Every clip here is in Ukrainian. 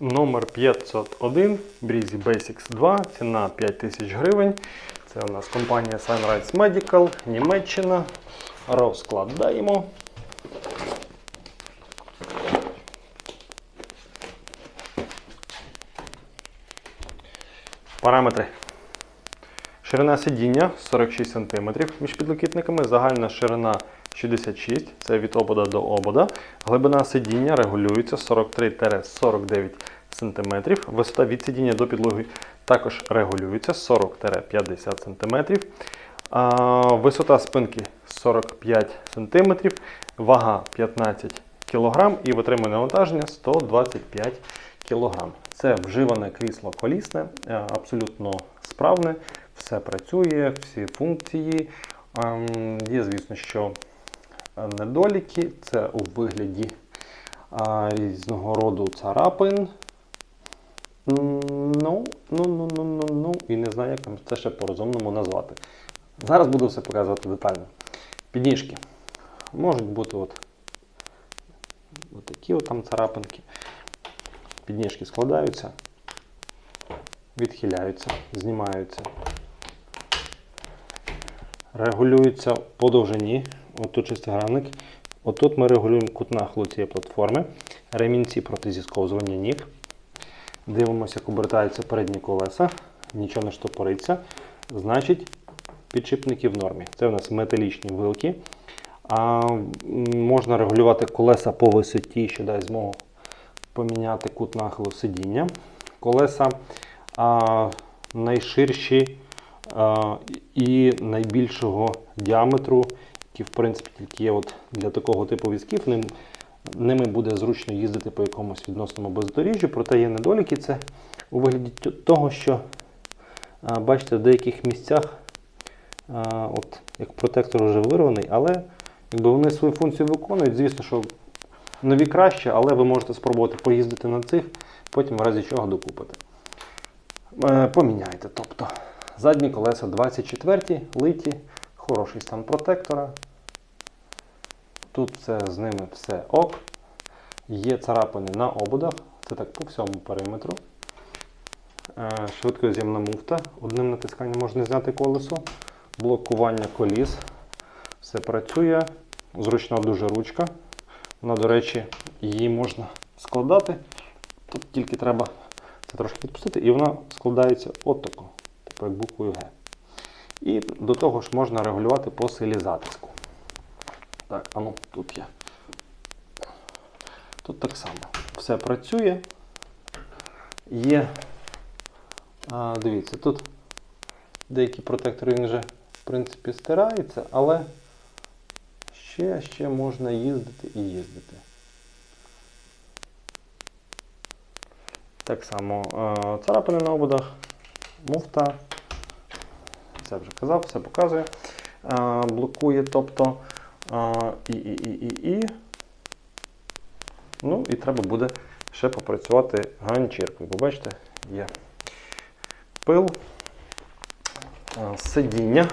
Номер 501 Breezy Basics 2, ціна 5000 гривень. Це у нас компанія Sunrise Medical, Німеччина. Розкладаємо. Параметри. Ширина сидіння 46 см між підлокітниками, загальна ширина 66 це від обода до обода. Глибина сидіння регулюється 43-49 см. Висота від сидіння до підлоги також регулюється 40-50 см. Висота спинки 45 см, вага 15 кг і витримане навантаження 125 кг. Це вживане крісло колісне, е, абсолютно справне, все працює, всі функції. Ем, Є, звісно, що недоліки, це у вигляді а, різного роду царапин. Ну, ну, ну, ну, ну, ну, і не знаю, як там це ще по-розумному назвати. Зараз буду все показувати детально. Підніжки. Можуть бути от, от такі от там царапинки. Підніжки складаються, відхиляються, знімаються, регулюються по довжині. Отут шестигранник. Отут ми регулюємо кут нахилу цієї платформи, ремінці проти зісковзування ніг. Дивимося, як обертаються передні колеса, нічого не штопориться. Значить, підшипники в нормі. Це в нас металічні вилки. А, можна регулювати колеса по висоті, що дасть змогу поміняти кут нахилу сидіння. Колеса а, найширші а, і найбільшого діаметру, які в принципі тільки є от для такого типу візків. Ним, ними буде зручно їздити по якомусь відносному бездоріжжю, проте є недоліки. Це у вигляді того, що бачите, в деяких місцях от, як протектор вже вирваний, але якби вони свою функцію виконують. Звісно, що нові краще, але ви можете спробувати поїздити на цих, потім в разі чого докупити. Е, Поміняйте. Тобто задні колеса 24 литі, хороший стан протектора. Тут все з ними все ок. Є царапини на ободах, це так по всьому периметру. Е, Швидкоз'ємна муфта. Одним натисканням можна зняти колесо. Блокування коліс. Все працює. Зручна дуже ручка. Вона, до речі, її можна складати. Тут тільки треба це трошки відпустити, і вона складається отако, типу як буквою Г. І до того ж можна регулювати по силі затиску. Так, а ну тут є. Тут так само. Все працює. Є. А, дивіться, тут деякі протектори він вже в принципі стирається, але ще, ще можна їздити і їздити. Так само царапини на ободах, муфта. Це вже казав, все показує. Блокує, тобто і, і, і, і, і. Ну і треба буде ще попрацювати ганчіркою. Бо бачите, є пил, сидіння.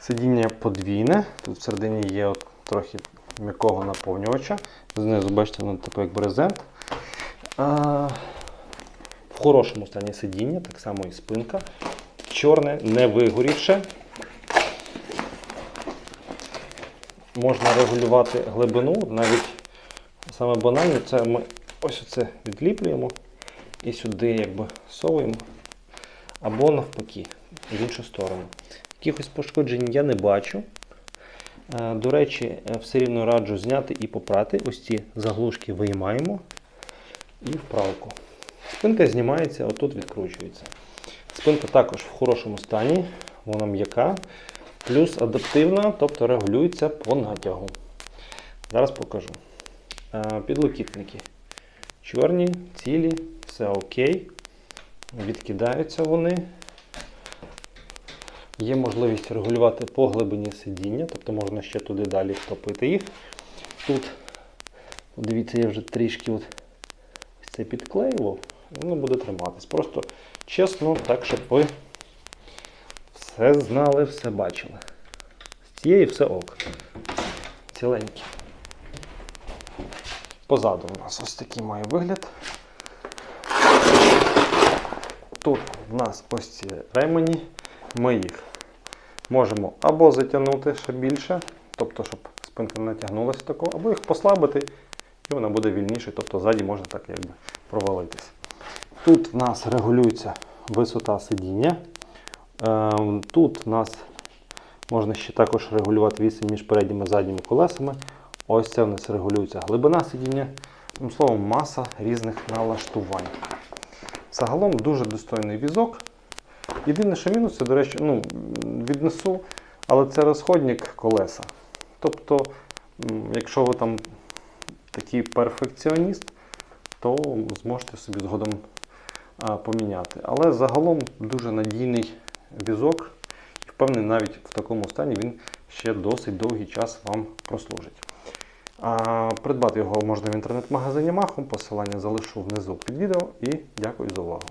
Сидіння подвійне. Тут всередині є от трохи м'якого наповнювача. Знизу, бачите, воно типу як брезент. А, в хорошому стані сидіння, так само і спинка. Чорне, не вигорівше. Можна регулювати глибину, навіть саме банально, це ми ось оце відліплюємо і сюди якби совуємо. Або навпаки, в іншу сторону. Якихось пошкоджень я не бачу. Е, До речі, е, все рівно раджу зняти і попрати. Ось ці заглушки виймаємо і вправку. Спинка знімається, отут відкручується. Спинка також в хорошому стані, вона м'яка, плюс адаптивна, тобто регулюється по натягу. Зараз покажу. Е, Підлокітники. Чорні, цілі, все окей. Відкидаються вони. Є можливість регулювати по глибині сидіння, тобто можна ще туди далі втопити їх. Тут, дивіться, я вже трішки от це підклеював, воно буде триматись. Просто чесно, так, щоб ви все знали, все бачили. З цієї все ок. Ціленькі. Позаду у нас ось такий має вигляд. Тут в нас ось ці ремені. Ми їх можемо або затягнути ще більше, тобто, щоб спинка не натягнулася такого, або їх послабити, і вона буде вільніше, тобто ззаді можна так якби провалитися. Тут в нас регулюється висота сидіння. Ем, Тут в нас можна ще також регулювати відстань між передніми і задніми колесами. Ось це в нас регулюється глибина сидіння. Одним словом, маса різних налаштувань. Загалом дуже достойний візок. Єдине, що мінус, це, до речі, ну, віднесу, але це розходник колеса. Тобто, якщо ви там такий перфекціоніст, то зможете собі згодом поміняти. Але загалом дуже надійний візок. І впевнений, навіть в такому стані він ще досить довгий час вам прослужить. А, придбати його можна в інтернет-магазині Махом. Посилання залишу внизу під відео і дякую за увагу.